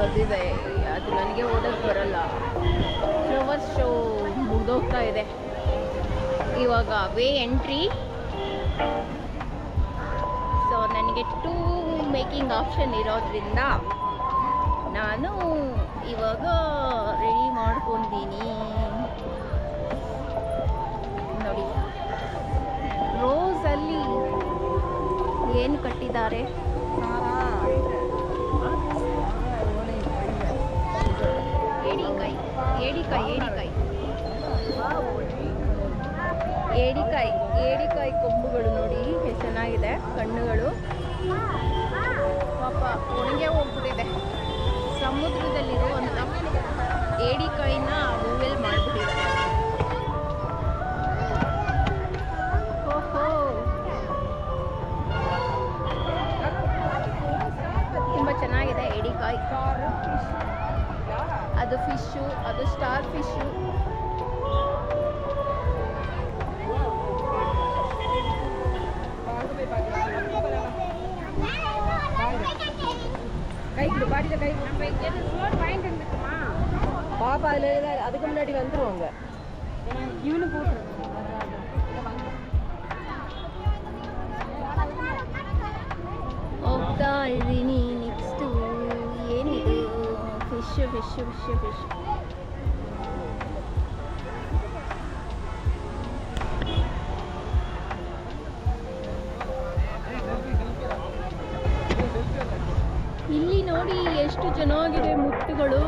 ಬಂದಿದೆ. ಅದು ನನಗೆ ಓದೋಕ್ಕೆ ಬರಲ್ಲ. ಫ್ಲವರ್ ಶೋ ಮುಗ್ದೋಗ್ತಾ ಇದೆ. ಇವಾಗ ವೇ ಎಂಟ್ರಿ ಸೊ ನನಗೆ ಟೂ ಮೇಕಿಂಗ್ ಆಪ್ಷನ್ ಇರೋದ್ರಿಂದ ನಾನು ಇವಾಗ ರೆಡಿ ಮಾಡ್ಕೊಂತೀನಿ. ನೋಡಿ. ರೋಸಲ್ಲಿ ಏನು ಕಟ್ಟಿದ್ದಾರೆ? ಏಡಿಕಾಯಿ ಏಡಿಕಾಯಿ ಏಡಿಕಾಯಿ ಏಡಿಕಾಯಿ ಕೊಂಬುಗಳು ನೋಡಿ ಎಷ್ಟು ಚೆನ್ನಾಗಿದೆ, ಕಣ್ಣುಗಳು. ಪಾಪ, ಒಣಗೆ ಹೋಗ್ಬಿಟ್ಟಿದೆ. ಸಮುದ್ರದಲ್ಲಿರುವಂಥ ಏಡಿಕಾಯಿನ ಹೂವೆಲ್ ಮಾಡಿಬಿಟ್ಟಿದ್ದಾರೆ. ಫಿಶ್ಶು ಅದು ಸ್ಟಾರ್ ಫಿಶ್ಶು கை கொடு பாடியில கை பாப்பா அதுல இருந்தா- அதுக்கு முன்னாடி வந்துருவாங்க இவனு போட்டுரு ಹೋಗ್ತಾ ಇದ್ದೀನಿ ನೆಕ್ಸ್ಟು ಏನಿದು ಫಿಶ್ ಫಿಶ್ ಫಿಶ್ ಫಿಶ್ ಇಲ್ಲಿ ನೋಡಿ ಎಷ್ಟು ಚೆನ್ನಾಗಿದೆ ಮುತ್ತುಗಳು.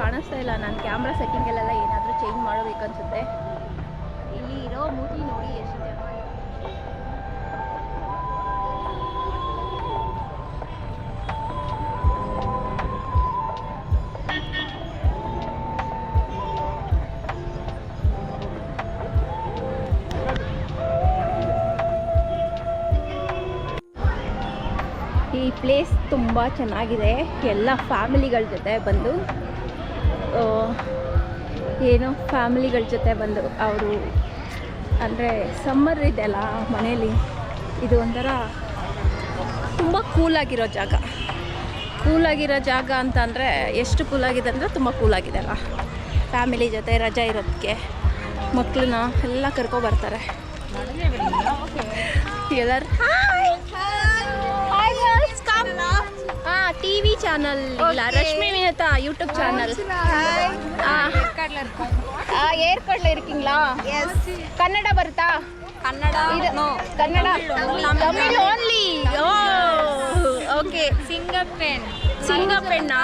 ಕಾಣಿಸ್ತಾ ಇಲ್ಲ. ನಾನು ಕ್ಯಾಮ್ರಾ ಸೆಟ್ಟಿಂಗಲ್ಲೆಲ್ಲ ಏನಾದರೂ ಚೇಂಜ್ ಮಾಡಬೇಕನ್ಸುತ್ತೆ ಇಲ್ಲಿ ಇರೋ ಮೂತಿ ನೋಡಿ ಎಷ್ಟು ಜನ ಈ ಪ್ಲೇಸ್ ತುಂಬ ಚೆನ್ನಾಗಿದೆ. ಎಲ್ಲ ಫ್ಯಾಮಿಲಿಗಳ ಜೊತೆ ಬಂದು ಏನು ಫ್ಯಾಮಿಲಿಗಳ ಜೊತೆ ಬಂದು ಅವರು ಅಂದರೆ ಸಮ್ಮರ್ ಇದೆಯಲ್ಲ ಮನೇಲಿ ಇದು ಒಂಥರ ತುಂಬ ಕೂಲಾಗಿರೋ ಜಾಗ. ಕೂಲಾಗಿರೋ ಜಾಗ ಅಂತ ಅಂದರೆ ಎಷ್ಟು ಕೂಲಾಗಿದೆ ಅಂದರೆ ತುಂಬ ಕೂಲಾಗಿದೆ ಅಲ್ಲ. ಫ್ಯಾಮಿಲಿ ಜೊತೆ ರಜಾ ಇರೋದಕ್ಕೆ ಮಕ್ಕಳನ್ನ ಎಲ್ಲ ಕರ್ಕೊಬರ್ತಾರೆ ಎಲ್ಲರೂ டிவி சேனல் இல்ல ரஷ்மி வினதா யூடியூப் சேனல் ஏற்காடுல இருக்கோம் ஏற்காடுல இருக்கீங்களா கன்னடா வருதா கன்னடா இது Kannada Tamil only oh okay சிங்கப்பெண் சிங்கப்பெண்ணா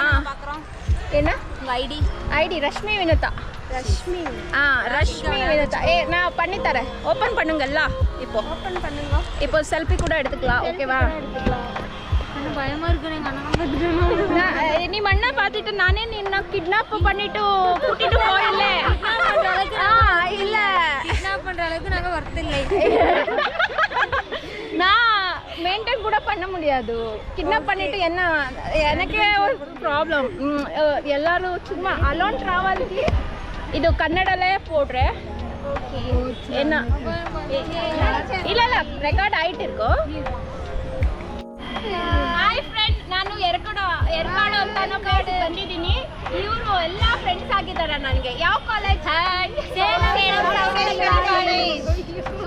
என்ன ஐடி ஐடி ரஷ்மி வினதா ரஷ்மி ஆ ரஷ்மி வினதா ஏ நான் பண்ணி தரேன் ஓபன் பண்ணுங்கல்ல இப்போ ஓபன் பண்ணுங்க இப்போ செல்ஃபி கூட எடுத்துக்கலாம் ஓகேவா பயமா இருக்கு எங்க அண்ணன் பார்த்துட்டு ನಾ- ಏ, ನಿಮ್ಮ ಅಣ್ಣ ಪಾತಿಟ್ಟು ನಾನೇ ನಿನ್ನ ಕಿಡ್ನಾಪ್ பண்ணிட்டு கூட்டிட்டு போயில்ல ஆ இல்ல கிட்னாப் பண்ற அளவுக்கு நாங்க வரதில்லை நான் மெயின்டைன் கூட பண்ண முடியாது கிட்னாப் பண்ணிட்டு என்ன எனக்கே ஒரு ப்ராப்ளம் எல்லாரும் சும்மா ಅಲೋನ್ ಟ್ರಾವೆಲ್ಗೆ ಇದು ಕನ್ನಡಲ್ಲೇ போடுறே என்ன ಇಲ್ಲ ಇಲ್ಲ ರೆಕಾರ್ಡ್ ಆಯ್ತು ಇರ್ಕೋ ಹಾಯ್ ಫ್ರೆಂಡ್ ನಾನು ಎರಕಡು ಎರಕಾಡು ಅಂತ ಅನ್ನೋ place ಗೆ ಬಂದಿದ್ದೀನಿ ಇವರು ಎಲ್ಲ ಫ್ರೆಂಡ್ಸ್ ಆಗಿದ್ದಾರೆ ನನಗೆ ಯಾವ ಕಾಲೇಜ್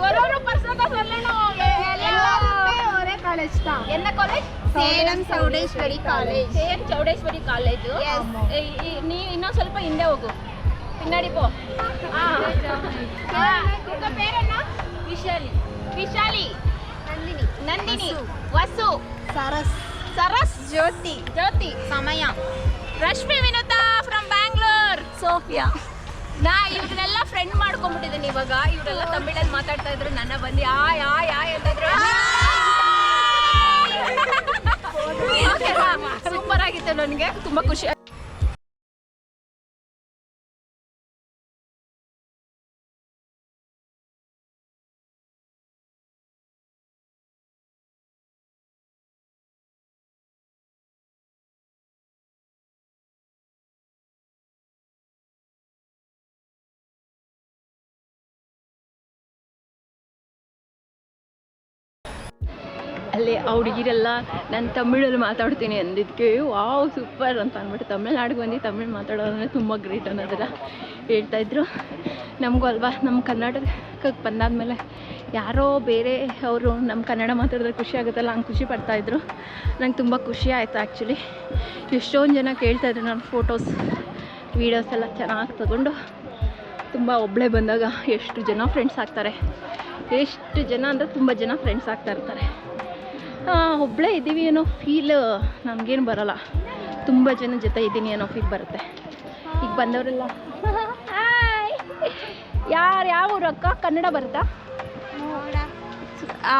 ஒரு ஒரு பர்சன் சொல்லணும் ஒரே காலேஜ் தான் என்ன college Salem Chowdeshwari college same Chowdeshwari college Yes. ನೀ ಇನ್ನೊಂದು ಸ್ವಲ್ಪ ಹಿಂದೆ ಹೋಗು பின்னாடி போ ஆ. ஆ, உங்க பேர் என்ன ವಿಶಾಲಿ விஷாலி ನಂದಿನಿ ನಂದಿನಿ ವಸು ಸರಸ್ ಸರಸ್ ಜ್ಯೋತಿ ಜ್ಯೋತಿ ಸಮಯ. Rashmi Vinutha from Bangalore Sophia. ನಾ ಇವ್ರನ್ನೆಲ್ಲ ಫ್ರೆಂಡ್ ಮಾಡ್ಕೊಂಡ್ಬಿಟ್ಟಿದ್ದೀನಿ ಇವಾಗ. ಇವರೆಲ್ಲ ತಮಿಳಲ್ಲಿ ಮಾತಾಡ್ತಾ ಇದ್ರು. ನನ್ನ ಬಂದು ಆಯ್ ಆಯ್ ಆಯ್ ಅಂತಂದ್ರು. ಸೂಪರ್ ಆಗಿತ್ತು ನನಗೆ. ತುಂಬಾ ಖುಷಿ ಅಲ್ಲಿ ಆ ಹುಡುಗಿರೆಲ್ಲ, ನಾನು ತಮಿಳಲ್ಲಿ ಮಾತಾಡ್ತೀನಿ ಅಂದಿದ್ದಕ್ಕೆ ವಾವ್, ಸೂಪರ್ ಅಂತ ಅಂದ್ಬಿಟ್ಟು ತಮಿಳ್ನಾಡಿಗೆ ಬಂದು ತಮಿಳು ಮಾತಾಡೋದಂದ್ರೆ ತುಂಬ ಗ್ರೇಟ್ ಅನ್ನೋದೆಲ್ಲ ಹೇಳ್ತಾಯಿದ್ರು ನಮಗೂ ಅಲ್ವಾ ನಮ್ಮ ಕರ್ನಾಟಕಕ್ಕೆ ಬಂದಾದ್ಮೇಲೆ ಯಾರೋ ಬೇರೆ ಅವರು ನಮ್ಮ ಕನ್ನಡ ಮಾತಾಡಿದ್ರೆ ಖುಷಿ ಆಗುತ್ತಲ್ಲ, ಹಂಗೆ ಖುಷಿ ಪಡ್ತಾಯಿದ್ರು ನಂಗೆ ತುಂಬ ಖುಷಿ ಆಯಿತು ಆ್ಯಕ್ಚುಲಿ ಎಷ್ಟೊಂದು ಜನ ಕೇಳ್ತಾಯಿದ್ರು ನನ್ನ ಫೋಟೋಸ್ ವೀಡಿಯೋಸ್ ಎಲ್ಲ ಚೆನ್ನಾಗಿ ತಗೊಂಡು. ತುಂಬ ಒಬ್ಬಳೇ ಬಂದಾಗ ಎಷ್ಟು ಜನ ಫ್ರೆಂಡ್ಸ್ ಆಗ್ತಾರೆ. ಎಷ್ಟು ಜನ ಅಂದರೆ ತುಂಬ ಜನ ಫ್ರೆಂಡ್ಸ್ ಆಗ್ತಾ ಇರ್ತಾರೆ. ಒಬ್ಬಳೇ ಇದ್ದೀವಿ ಅನ್ನೋ ಫೀಲ್ ನಮಗೇನು ಬರಲ್ಲ ತುಂಬ ಜನ ಜೊತೆ ಇದ್ದೀನಿ ಅನ್ನೋ ಫೀಲ್ ಬರುತ್ತೆ ಈಗ ಬಂದವರೆಲ್ಲ ಹಾಯ್ ಯಾರು ಯಾವ ಊರು ಅಕ್ಕ ಕನ್ನಡ ಬರುತ್ತಾ ಆ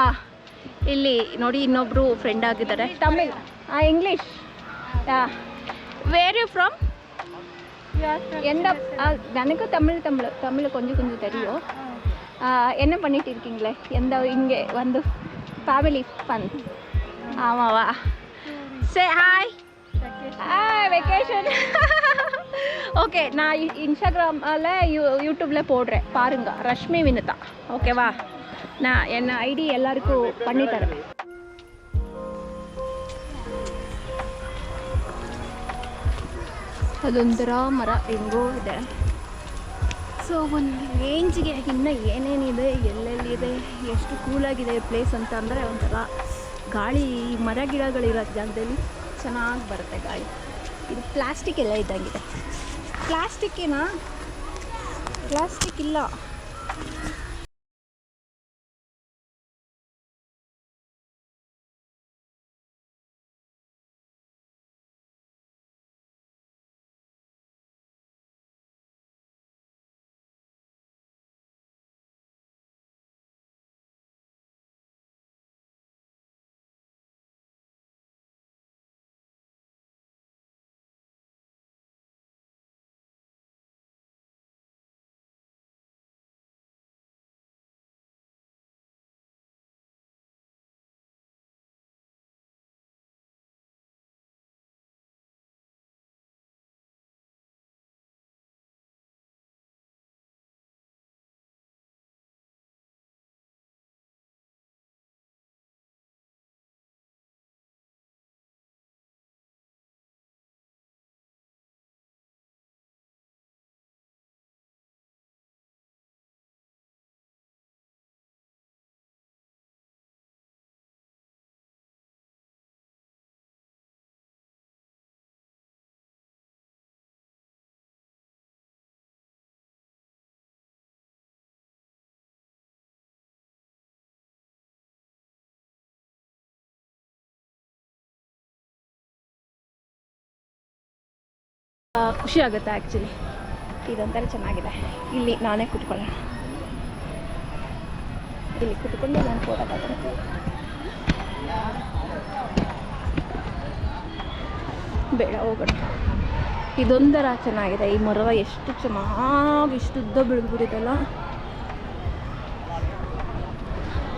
ಇಲ್ಲಿ ನೋಡಿ ಇನ್ನೊಬ್ಬರು ಫ್ರೆಂಡ್ ಆಗಿದ್ದಾರೆ ತಮಿಳ್ ಆ ಇಂಗ್ಲೀಷ್ ವೇರ್ ಯು ಫ್ರಮ್ எந்த எனக்கு தமிழ் தமிழ் தமிழ் கொஞ்சம் கொஞ்சம் தெரியும் ஆ, என்ன பண்ணிட்டு இருக்கீங்களே எந்த இங்கே வந்து ஃபேமிலி ஃபன் ஆமாவா சே ஹாய் ஹாய் வெக்கேஷன் ஓகே நான் இ- இன்ஸ்டாகிராமில் யூ யூடியூப்பில் போடுறேன் பாருங்க ரஷ்மி வினுதா ஓகேவா நான் என்ன ஐடி எல்லாருக்கும் பண்ணி தரேன் ಅದೊಂಥರ ಮರ ಹೆಂಗೋ ಇದೆ ಸೊ ಒಂದು ರೇಂಜ್ಗೆ ಇನ್ನು ಏನೇನಿದೆ ಎಲ್ಲೆಲ್ಲಿದೆ, ಎಷ್ಟು ಕೂಲಾಗಿದೆ ಪ್ಲೇಸ್ ಅಂತ ಅಂದರೆ ಒಂಥರ ಗಾಳಿ, ಮರ ಗಿಡಗಳಿರೋ ಜಾಗದಲ್ಲಿ ಚೆನ್ನಾಗಿ ಬರುತ್ತೆ ಗಾಳಿ. ಇದು ಪ್ಲಾಸ್ಟಿಕ್ ಎಲ್ಲ ಇದ್ದಂಗಿದೆ. ಪ್ಲಾಸ್ಟಿಕ್ಕಿನ ಪ್ಲಾಸ್ಟಿಕ್ ಇಲ್ಲ. ಖುಷಿ ಆಗುತ್ತೆ ಆ್ಯಕ್ಚುಲಿ ಇದೊಂಥರ ಚೆನ್ನಾಗಿದೆ. ಇಲ್ಲಿ ನಾನೇ ಕುತ್ಕೊಳ್ಳೋಣ. ಇಲ್ಲಿ ಕುತ್ಕೊಂಡು ನಾನು ಫೋಟೋ ಬೇಡ, ಹೋಗೋಣ. ಇದೊಂಥರ ಚೆನ್ನಾಗಿದೆ. ಈ ಮರವ ಎಷ್ಟು ಚೆನ್ನಾಗಿ, ಇಷ್ಟು ಉದ್ದ ಬೆಳೆದ್ಬಿಟ್ಟಿದೆಲ್ಲ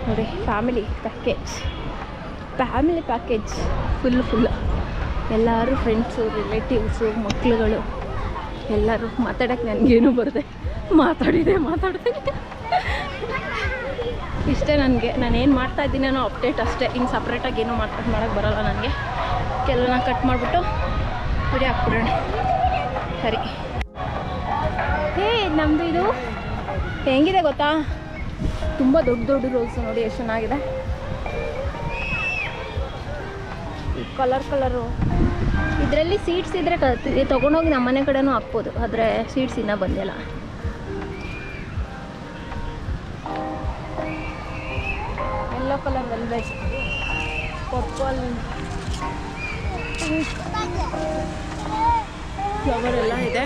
ನೋಡಿ family package family package full full ಎಲ್ಲರೂ ಫ್ರೆಂಡ್ಸು ರಿಲೇಟಿವ್ಸು ಮಕ್ಳುಗಳು, ಎಲ್ಲರೂ ಮಾತಾಡೋಕ್ಕೆ ನನಗೇನು ಬರುತ್ತೆ ಮಾತಾಡಿದೆ ಮಾತಾಡಿದೆ. ಇಷ್ಟೇ ನನಗೆ. ನಾನೇನು ಮಾಡ್ತಾ ಇದ್ದೀನೋ ಅಪ್ಡೇಟ್ ಅಷ್ಟೇ. ಇನ್ನು ಸಪ್ರೇಟಾಗಿ ಏನೂ ಮಾತಾಡ್ ಮಾಡೋಕೆ ಬರೋಲ್ಲ ನನಗೆ. ಕೆಲವನ್ನ ಕಟ್ ಮಾಡಿಬಿಟ್ಟು ಪುಡಿ ಹಾಕ್ಬಿಡೋಣ ಸರಿ. ಹೇ ನಮ್ಮದು ಇದು ಹೆಂಗಿದೆ ಗೊತ್ತಾ? ತುಂಬ ದೊಡ್ಡ ದೊಡ್ಡ ರೋಲ್ಸ್ ನೋಡಿ, ಎಷ್ಟು ಚೆನ್ನಾಗಿದೆ. Colour colour. ಇದರಲ್ಲಿ ಸೀಟ್ಸ್ ಇದ್ದರೆ ಕ ತೊಗೊಂಡೋಗಿ ನಮ್ಮ ಮನೆ ಕಡೆನೂ ಹಾಕ್ಬೋದು. ಆದರೆ ಸೀಟ್ಸ್ ಇನ್ನೂ ಬಂದಿಲ್ಲ. Yellow colour velvet purple flower ಎಲ್ಲ ಇದೆ.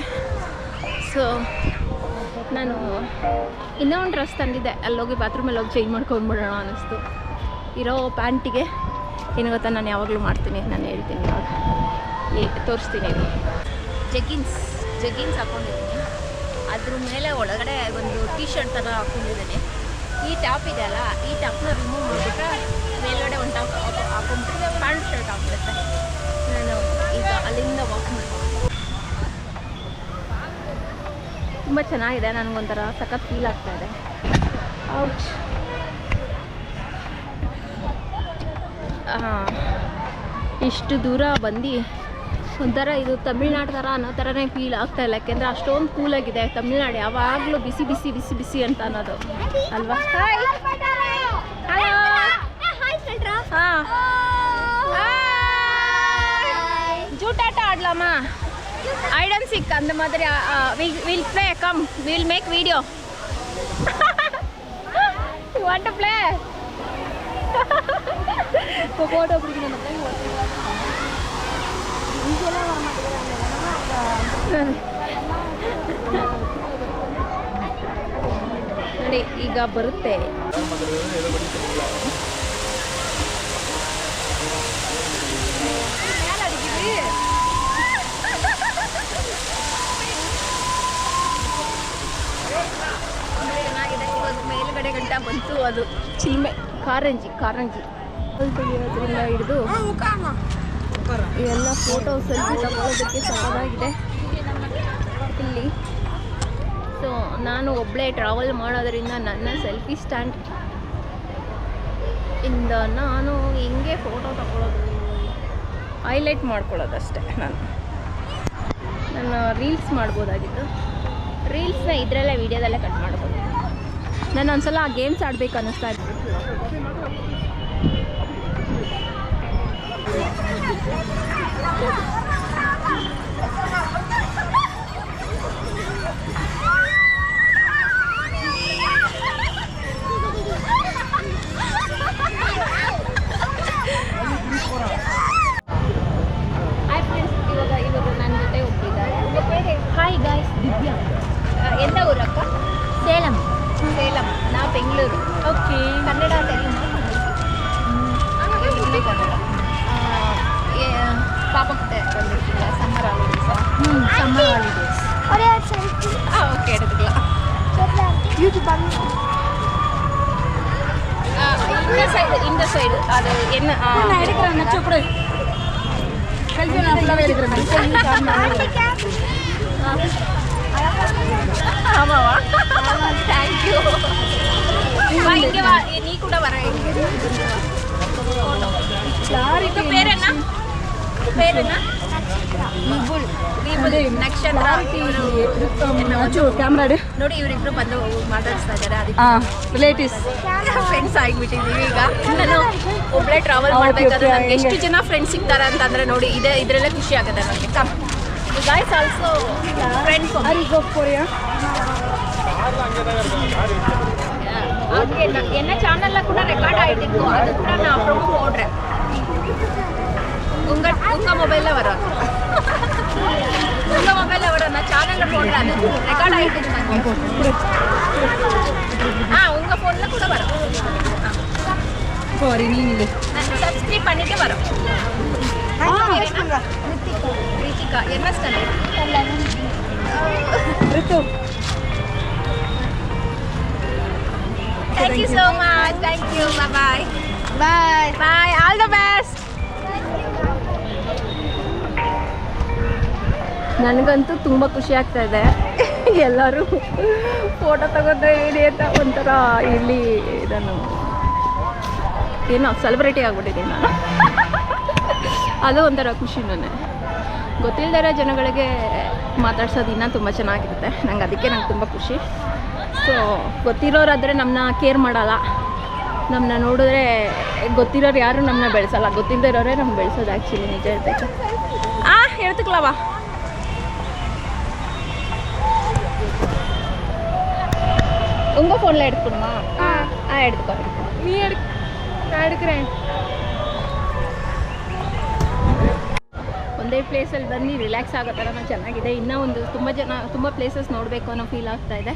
ಸೊ ನಾನು ಇನ್ನೂ ಒಂದು ಡ್ರೆಸ್ ತಂದಿದ್ದೆ. ಅಲ್ಲೋಗಿ ಬಾತ್ರೂಮಲ್ಲಿ ಹೋಗಿ ಚೇಂಜ್ ಮಾಡ್ಕೊಂಡ್ಬಿಡೋಣ ಅನ್ನಿಸ್ತು. ಇರೋ ಪ್ಯಾಂಟಿಗೆ ಏನು ಗೊತ್ತಾ ನಾನು ಯಾವಾಗಲೂ ಮಾಡ್ತೀನಿ ನಾನು ಹೇಳ್ತೀನಿ ಇವಾಗ. ಏ ತೋರಿಸ್ತೀನಿ ಜಗ್ಗಿನ್ಸ್ ಜಗ್ಗಿನ್ಸ್ ಹಾಕ್ಕೊಂಡಿದ್ದೀನಿ ಅದ್ರ ಮೇಲೆ ಒಳಗಡೆ ಒಂದು ಟೀ ಶರ್ಟ್ ಥರ ಹಾಕ್ಕೊಂಡಿದ್ದೀನಿ ಈ ಟಾಪ್ ಇದೆ ಅಲ್ಲ ಈ ಟಾಪ್ನ ರಿಮೂವ್ ಮಾಡಿಬಿಟ್ರೆ ಮೇಲ್ಗಡೆ ಒಂದು ಟಾಪ್ ಹಾಕೊಂಡ್ಬಿಟ್ರೆ ಪ್ಯಾಂಟ್ ಶರ್ಟ್ ಹಾಕ್ಬಿಡುತ್ತೆ. ನಾನು ಈಗ ಅಲ್ಲಿಂದ ವಾಕ್ ಮಾಡ್ತೀನಿ. ತುಂಬ ಚೆನ್ನಾಗಿದೆ ನನಗೊಂಥರ ಸಖತ್ ಫೀಲ್ ಆಗ್ತಾ ಇದೆ. ಇಷ್ಟು ದೂರ ಬಂದು ಒಂಥರ ಇದು ತಮಿಳ್ನಾಡು ಥರ ಅನ್ನೋ ಥರನೇ ಫೀಲ್ ಆಗ್ತಾ ಇಲ್ಲ. ಯಾಕೆಂದರೆ ಅಷ್ಟೊಂದು ಕೂಲಾಗಿದೆ ತಮಿಳ್ನಾಡು. ಯಾವಾಗಲೂ ಬಿಸಿ ಬಿಸಿ ಬಿಸಿ ಬಿಸಿ ಅಂತ ಅನ್ನೋದು. ಅಲ್ವಾ? ಹಾಂ. ಜೂಟಾಟ ಆಡ್ಲಮ್ಮ? ಐಡನ್ ಸಿಕ್ ಅಂದ ಮಾದರಿ will play come will make video what play photo ಬಿಡಿಗೆ ನೋಡಿ ಈಗ ಬರುತ್ತೆ. ಮೇಲ್ಗಡೆ ಗಂಟ ಬಂತು ಅದು. ಚಿಲ್ಮೆ. ಕಾರಂಜಿ ಕಾರಂಜಿ. ತೆಗಿಯೋದ್ರಿಂದ ಹಿಡಿದು ಎಲ್ಲ ಫೋಟೋ ಸೆಲ್ಫಿ ತಗೊಳ್ಳೋದಕ್ಕೆ ಸಕ್ಕದಾಗಿದೆ ಇಲ್ಲಿ. ಸೊ ನಾನು ಒಬ್ಬಳೇ ಟ್ರಾವೆಲ್ ಮಾಡೋದರಿಂದ ನನ್ನ ಸೆಲ್ಫಿ ಸ್ಟ್ಯಾಂಡ್ ಇಂದ ನಾನು ಹಿಂಗೆ ಫೋಟೋ ತಗೊಳ್ಳೋದು ಹೈಲೈಟ್ ಮಾಡ್ಕೊಳ್ಳೋದಷ್ಟೇ ನಾನು. ನಾನು ರೀಲ್ಸ್ ಮಾಡ್ಬೋದಾಗಿತ್ತು. ರೀಲ್ಸ್ನ ಇದರಲ್ಲೇ ವೀಡಿಯೋದಲ್ಲೇ ಕಟ್ ಮಾಡ್ಬೋದು ನಾನು ಒಂದ್ಸಲ ಆ ಗೇಮ್ಸ್ ಆಡ್ಬೇಕು ಅನ್ನಿಸ್ತಾ ಇತ್ತು ಹಾಯ್ ಫ್ರೆಂಡ್ಸ್ ಇವಾಗ ಇವಾಗ ನನ್ನ ಜೊತೆ ಒಬ್ಬರಿದ್ದಾರೆ ಹಾಯ್ ಗಾಯ್ಸ್ ದಿವ್ಯಾ. ಎಂತ ಊರಕ್ಕ ಸೇಲಂ. சேலம். நான் பெங்களூர். ஓகே. கன்னடா தெரியுமா? கன்னடா. பாப்பா கிட்ட வந்துருக்கீங்களா? சம்மர் ஹாலிடேஸா ம் சம்மர் ஹாலிடேஸ் ஒரே ஆ ஓகே எடுத்துக்கலாம். யூடியூப் இந்த சைடு இந்த சைடு அது என்ன? நான் எடுக்கிறேன் நச்சு கூட செல்ஃபி நான் ஃபுல்லாகவே எடுக்கிறேன் ஆமாவா தேங்க்யூ வா இங்க வா நீ கூட வர இங்க உங்க பேர் என்ன பேர் என்ன ವಿಪುಲ್ ವಿಪುಲ್ ನಕ್ಷತ್ರ ಇವ್ರು- ನಚ್ಚು ಕ್ಯಾಮ್ರಾ ಇಡು ನೋಡಿ ಇವರಿಬ್ರು ಬಂದು ಮಾತಾಡಿಸ್ತಾ ಇದ್ದಾರೆ ಅದಕ್ಕೆ ಹಾಂ ರಿಲೇಟಿವ್ಸ್ ಫ್ರೆಂಡ್ಸ್ ಆಗಿಬಿಟ್ಟಿದ್ದೀವಿ ಈಗ ನಾನು ಒಬ್ಬಳೇ ಟ್ರಾವೆಲ್ ಮಾಡಬೇಕಾದ್ರೆ ನನಗೆ ಎಷ್ಟು ಜನ ಫ್ರೆಂಡ್ಸ್ ಸಿಗ್ತಾರೆ ಅಂತಂದ್ರೆ ನೋಡಿ ಇದೆ ಇದರಲ್ಲೇ ಖುಷಿ ಆಗುತ್ತೆ ನನಗೆ come guys also friends Hari கோ போறியா அது என்ன என்ன சேனல்ல கூட ரெக்கார்ட் ஆயிட்டு இருக்கும் அது கூட நான் அப்புறமா போடுறேன். உங்க உங்க மொபைல்ல வரும். உங்க மொபைல்ல வரும். நான் சேனல்ல போடுறேன் அது ரெக்கார்ட் ஆயிட்டு இருக்கு. ஆ உங்க போன்ல கூட வரும். நீ நில்லு நான் சப்ஸ்கிரைப் பண்ணிட்டு வரோம். ரித்திகா என்ன standard Rithu. Thank you so much. Thank you. Bye bye. Bye. Bye. All the best. ನನಗಂತೂ ತುಂಬ ಖುಷಿ ಆಗ್ತಾ ಇದೆ ಎಲ್ಲರೂ ಫೋಟೋ ತಗೋತಾ ಹೇಳಿ ಅಂತ ಒಂಥರ ಇಲ್ಲಿ ಇದನ್ನು ಏನೋ ಸೆಲೆಬ್ರಿಟಿ ಆಗ್ಬಿಟ್ಟಿದ್ದೀನಿ ನಾನು ಅದು ಒಂಥರ ಖುಷಿ ನನಗೆ ಗೊತ್ತಿಲ್ಲದೆ ಇರೋ ಜನಗಳಿಗೆ ಮಾತಾಡ್ಸೋದು ಇನ್ನೂ ತುಂಬ ಚೆನ್ನಾಗಿರುತ್ತೆ ನಂಗೆ ಅದಕ್ಕೆ ನಂಗೆ ತುಂಬ ಖುಷಿ ಸೊ ಗೊತ್ತಿರೋರಾದರೆ ನಮ್ಮನ್ನ ಕೇರ್ ಮಾಡಲ್ಲ ನಮ್ಮನ್ನ ನೋಡಿದ್ರೆ ಗೊತ್ತಿರೋರು ಯಾರು ನಮ್ಮನ್ನ ಬೆಳೆಸಲ್ಲ ಗೊತ್ತಿಲ್ಲದೆ ಇರೋರೇ ನಮ್ಗೆ ಬೆಳೆಸೋದು ಆ್ಯಕ್ಚುಲಿ ನಿಜ ಹೇಳ್ಬೇಕು ಆ ಹೇಳ್ತಕ್ಲವಾ உங்க ஃபோனில் எடுக்கணுமா ஆ எடுத்துக்கோ எடுத்துக்கோ நீ எடு நான் எடுக்கிறேன் ಒಂದೇ ಪ್ಲೇಸಲ್ಲಿ ಬಂದು ರಿಲ್ಯಾಕ್ಸ್ ಆಗೋ ಥರನೂ ಚೆನ್ನಾಗಿದೆ ಇನ್ನೂ ಒಂದು ತುಂಬ ಜನ ತುಂಬ ಪ್ಲೇಸಸ್ ನೋಡಬೇಕು ಅನ್ನೋ ಫೀಲ್ ಆಗ್ತಾ ಇದೆ